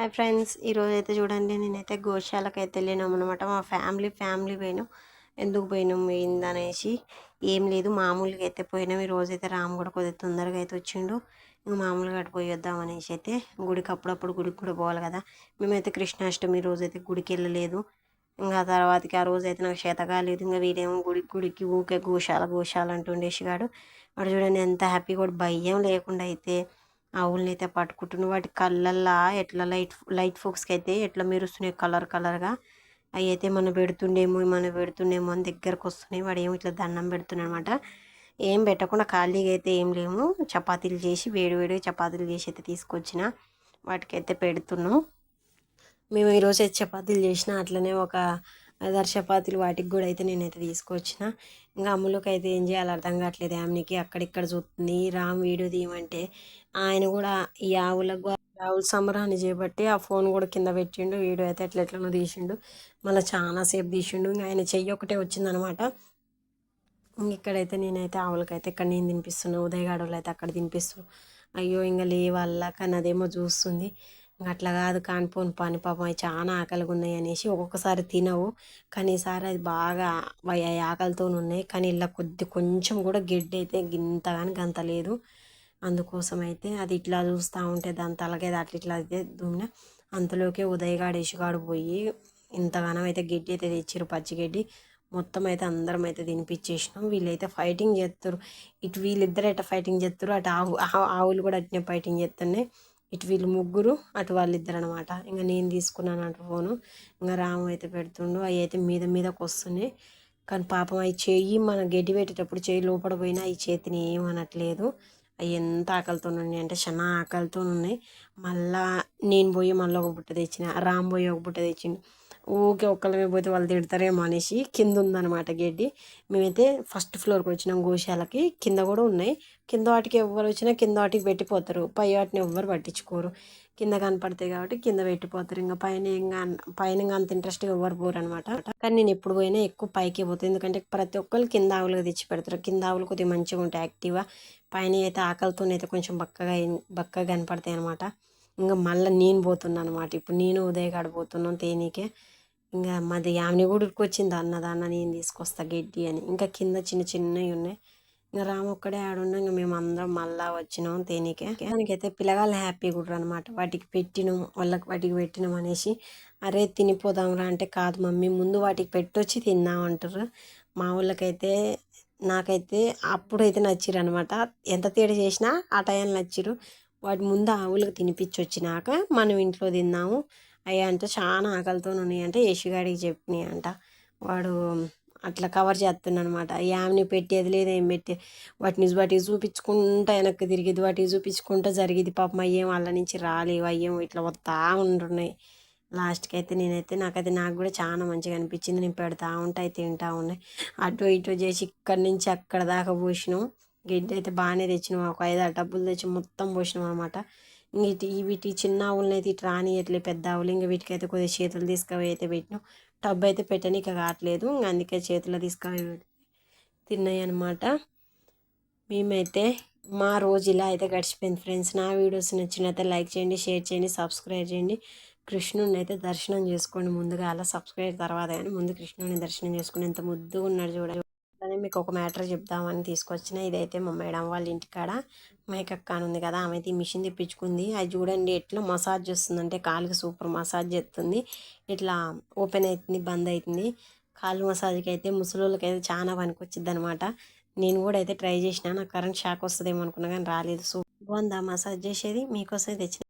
Hi friends ఈరోజు అయితే చూడండి నేనైతే గోశాలకు అయితే వెళ్ళినాం అనమాట మా ఫ్యామిలీ ఫ్యామిలీ పోయినాం. ఎందుకు పోయినాం ఏందనేసి ఏం లేదు మామూలుగా అయితే పోయినాం. ఈ అయితే రాము కూడా కొద్దిగా తొందరగా అయితే వచ్చిండు. ఇంక మామూలుగా అటు పోయి వద్దాం అనేసి అయితే గుడికి అప్పుడప్పుడు గుడికి కూడా పోవాలి కదా. మేమైతే కృష్ణాష్టమి రోజు అయితే గుడికి వెళ్ళలేదు. ఇంకా తర్వాతకి ఆ రోజు అయితే నాకు చేత కాలేదు ఇంకా వీడేమో గుడికి గుడికి ఊకే గోశాల గోశాల అంటుండేసి కాడు వాడు చూడండి ఎంత హ్యాపీ కూడా భయం లేకుండా అయితే ఆవులని అయితే పట్టుకుంటున్నాను వాటి కళ్ళల్లా ఎట్లా లైట్ లైట్ ఫోక్స్కి అయితే ఎట్లా మెరుస్తున్నాయి కలర్ కలర్గా. అవి అయితే మనం పెడుతుండేమో మనం పెడుతుండేమో అని దగ్గరకు వస్తున్నాయి వాడు ఏమో ఇట్లా దండం పెడుతున్నాడు అనమాట ఏం పెట్టకుండా ఖాళీగా అయితే ఏం లేము. చపాతీలు చేసి వేడి వేడిగా చపాతీలు చేసి అయితే తీసుకొచ్చిన. వాటికైతే పెడుతున్నాం. మేము ఈరోజు అయితే చపాతీలు చేసిన అట్లనే ఒక ఐదారు చపాతీలు వాటికి కూడా అయితే నేనైతే తీసుకొచ్చిన. ఇంకా అమ్ములోకి అయితే ఏం చేయాలి అర్థం కావట్లేదు. ఆమెకి అక్కడిక్కడ చూస్తుంది. రామ్ వీడియో తీయమంటే ఆయన కూడా ఈ ఆవులకు ఆవుల సంబరాన్ని చేపట్టి ఆ ఫోన్ కూడా కింద పెట్టిండు. వీడియో అయితే ఎట్లా ఎట్లనో తీసిండు. మళ్ళీ చాలాసేపు తీసిండు. ఇంకా ఆయన చెయ్యి ఒకటే వచ్చిందనమాట. ఇక్కడైతే నేనైతే ఆవులకైతే ఇక్కడ నేను తినిపిస్తున్నా. ఉదయగాడలు అయితే అక్కడ తినిపిస్తూ అయ్యో ఇంకా లేవల్లా. కానీ అదేమో చూస్తుంది. అట్లా కాదు కానిపోని పని పాపం చాలా ఆకలిగా ఉన్నాయి అనేసి ఒక్కొక్కసారి తినవు. కానీ ఈసారి అది బాగా ఆకలితో ఉన్నాయి. కానీ ఇలా కొద్ది కొంచెం కూడా గడ్డి అయితే గింత కానీ గంత లేదు. అందుకోసం అయితే అది ఇట్లా చూస్తూ ఉంటే దాని తలకేది అట్లా ఇట్లా అయితే దుమ్మిన అంతలోకే ఉదయగాడు ఇసుగాడు పోయి ఇంతగానం అయితే గడ్డి అయితే తెచ్చారు పచ్చిగడ్డి మొత్తం అయితే అందరం అయితే తినిపించేసినాం. వీళ్ళైతే ఫైటింగ్ చేస్తారు. ఇటు వీళ్ళిద్దరు ఎట్లా ఫైటింగ్ చేస్తారు? అటు ఆవు ఆవులు కూడా అట్నే ఫైటింగ్ చేస్తున్నాయి ఇటు వీళ్ళు ముగ్గురు అటు వాళ్ళిద్దరు అనమాట ఇంకా నేను తీసుకున్నాను అంట ఫోను. ఇంకా రాము అయితే పెడుతుండు. అవి అయితే మీద మీదకి వస్తున్నాయి. కానీ పాపం అవి చెయ్యి మనం గడ్డి పెట్టేటప్పుడు చెయ్యి లోపల పోయినా ఈ చేతిని ఏమనట్లేదు అవి ఎంత ఆకలితో ఉన్నాయి అంటే చాలా ఆకలితో ఉన్నాయి. మళ్ళా నేను పోయి మళ్ళీ ఒక బుట్ట తెచ్చిన. రామ్ పోయి ఒక బుట్ట తెచ్చిండు. ఊకే ఒక్కళ్ళమే పోతే వాళ్ళు తిడతారేమో అనేసి కింద ఉందన్నమాట గడ్డి. మేమైతే ఫస్ట్ ఫ్లోర్కి వచ్చినాం గోశాలకి. కింద కూడా ఉన్నాయి. కింద వాటికి ఎవరు వచ్చినా కింద వాటికి పెట్టిపోతారు. పై వాటిని ఎవ్వరు పట్టించుకోరు. కింద కనపడతాయి కాబట్టి కింద పెట్టిపోతారు. ఇంకా పైన ఇంకా పైన ఇంకా అంత ఇంట్రెస్ట్గా ఎవ్వరు పోరు అనమాట కానీ నేను ఎప్పుడు పోయినా ఎక్కువ పైకి పోతాను ఎందుకంటే ప్రతి ఒక్కరు కింద ఆవులుగా తెచ్చి పెడతారు. కింద ఆవులు కొద్దిగా మంచిగా ఉంటాయి యాక్టివ్గా. పైన అయితే ఆకలితోనైతే కొంచెం బక్కగా బక్కగా కనపడతాయి అనమాట ఇంకా మళ్ళీ నేను పోతున్నాను అనమాట ఇప్పుడు నేను ఉదయగాడ పోతున్నాను తేనీకే. ఇంకా మాది ఆమెని వచ్చింది ఉరికొచ్చింది అన్నదాన్న నేను తీసుకొస్తా గడ్డి అని. ఇంకా కింద చిన్న చిన్నవి ఉన్నాయి. ఇంకా రాము ఒక్కడే ఆడున్నా ఇంకా మేము అందరం మళ్ళా వచ్చినాం తేనీకే. దానికైతే పిల్లగాళ్ళు హ్యాపీ కూడా అనమాట వాటికి పెట్టినాం వాళ్ళకి వాటికి పెట్టినాం అనేసి. అరే తినిపోదాంరా అంటే కాదు మమ్మీ ముందు వాటికి పెట్టొచ్చి తిందాం అంటారు మా వాళ్ళకైతే నాకైతే అప్పుడైతే నచ్చిరు అనమాట ఎంత తేడా చేసినా ఆ టైంలో నచ్చిరు వాటి ముందు ఆవులకు తినిపించి వచ్చినాక మనం ఇంట్లో తిన్నాము అయ్యా అంటే చాలా ఆకలితో ఉన్నాయి అంటే యశుగాడికి చెప్పినాయి అంట వాడు అట్లా కవర్ చేస్తున్నాను అనమాట పెట్టేది లేదు ఏం పెట్టి? వాటిని వాటికి చూపించుకుంటా వెనక్కి తిరిగేది వాటికి చూపించుకుంటా జరిగేది. పాపం అయ్యేం వాళ్ళ నుంచి రాలేవు అయ్యేం ఇట్లా వస్తా ఉంటున్నాయి. లాస్ట్కి అయితే నేనైతే నాకైతే నాకు కూడా చాలా మంచిగా అనిపించింది. నేను పెడతా ఉంటాయి తింటా ఉన్నాయి. అటు ఇటు చేసి ఇక్కడి నుంచి అక్కడ దాకా పోసినాం. గడ్డి అయితే బాగానే తెచ్చినాం. ఒక ఐదు ఆరు డబ్బులు తెచ్చి మొత్తం పోసినాం అనమాట ఇంక వీటి చిన్న ఆవులని అయితే ఇటు రానియట్లే పెద్ద ఆవులు. ఇంకా వీటికైతే కొద్దిగా చేతులు తీసుకుపోయి అయితే పెట్టినాం. టబ్ అయితే పెట్టనీక కావట్లేదు. ఇంకా అందుకే చేతులు తీసుకుపోయి తిన్నాయి అనమాట మేమైతే మా రోజు ఇలా అయితే గడిచిపోయింది ఫ్రెండ్స్. నా వీడియోస్ నచ్చినైతే లైక్ చేయండి షేర్ చేయండి సబ్స్క్రైబ్ చేయండి. కృష్ణుడిని అయితే దర్శనం చేసుకోండి ముందుగా. అలా సబ్స్క్రైబ్ తర్వాత కానీ ముందు కృష్ణుడిని దర్శనం చేసుకుని ఎంత ముద్దుగా ఉన్నాడు చూడండి. మీకు ఒక మ్యాటర్ చెప్దామని తీసుకొచ్చిన. ఇదైతే మా మేడం వాళ్ళ ఇంటికాడ మేకక్క అని ఉంది కదా ఆమె అయితే మిషన్ తెప్పించుకుంది. అది చూడండి ఎట్లా మసాజ్ చేస్తుందంటే కాలుకి సూపర్ మసాజ్ చేస్తుంది. ఇట్లా ఓపెన్ అవుతుంది బంద్ అవుతుంది కాలు మసాజ్కి అయితే ముసలోళ్ళకి అయితే చాలా పనికి అనమాట నేను కూడా అయితే ట్రై చేసిన నాకు కరెంట్ షాక్ వస్తుందేమో అనుకున్నా కానీ రాలేదు. సూపర్ బాగుందా మసాజ్ చేసేది. మీకోసం తెచ్చిన